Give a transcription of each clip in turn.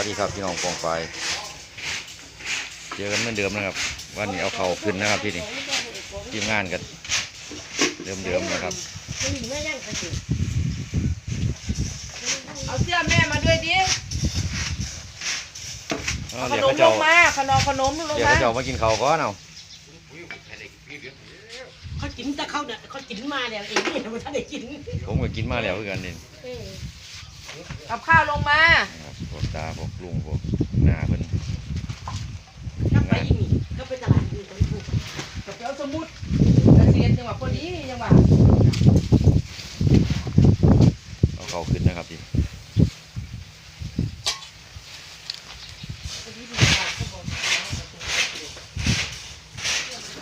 วัสดีครับพี่น้องปองไปเจอกันเหมือนเดิมนะครับ วันนี้เอาเข่าขึ้นนะครับที่นี่ทีมงานกันเดิมๆนะครับ เอาเสื้อแม่มาด้วยดิเอาเอาขเดี๋ยนวมเขาลเจ้างมาขนมขนมลงเดี๋ยวมาเขาเจ้ามากินข้าวก่อนเอาเขากินแต่เขาเนี่ยเขากินมาเนี่ยเองเนี่ยมันถ้าได้กินผมก็กินมาแล้วคือกันนี่กับข้าวลงมา ลุงพวกหน้าเพิ่นก็ไปอีกนี่ก็ไปตลาดนี่ต้องถูกกับเจ้าสมุดเกษียณจังหวะพอดีจังหวะเอาเข่าขึ้นนะครับที่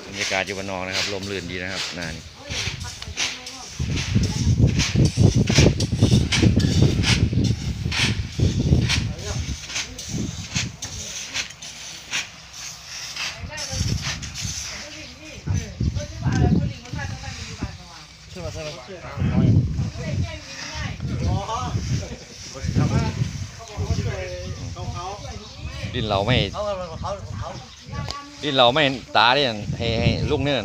บรรยากาศอยู่บ้านนอกนะครับ ลมลื่นดีนะครับหน้านี่ ดินเราไม่เขาเขาเขาดินเราไม่ตาเนี่ยให้ให้ลุงเนี่ย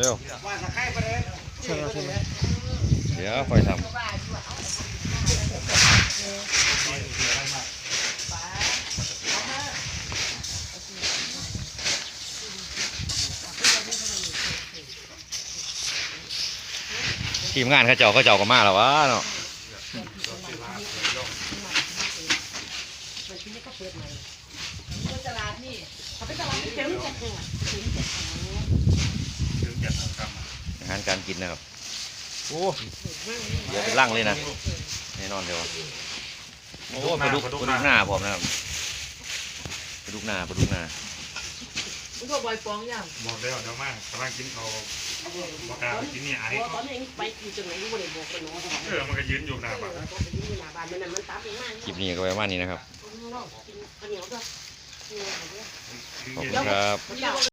เร็วเดี๋ยวค่อยทำ ทีมงานเขาเจ้าเขาเจ้าก็มาแล้ววะเนาะตลาดนี่เขาไปตลาดเต็มจัดเลยอาหารการกินนะครับโอ้เดี๋ยวเป็นร่างเลยนะแน่นอนเดี๋ยวะโอ้ปลาดุกปลาดุกหน้าพร้อมนะครับปลาดุกหน้าปลาดุกหน้ามึงก็บอยฟองยังบอกแล้วเดี๋ยวมากกำลังกินเขา วบอกกล้าไปกินนี่ไอ้ตอนนี้ไปกินจังไหนก็ไม่ได้บอกกันเนาะเออมันก็ยืนอยู่หน้าบ้านก็ไปกินหน้าบ้านมันมันตามเองมากคลิปนี้ก็ไว้ประมาณนี้นะครับกินข้าวเหนียวด้วยขอบคุณครับเจ้า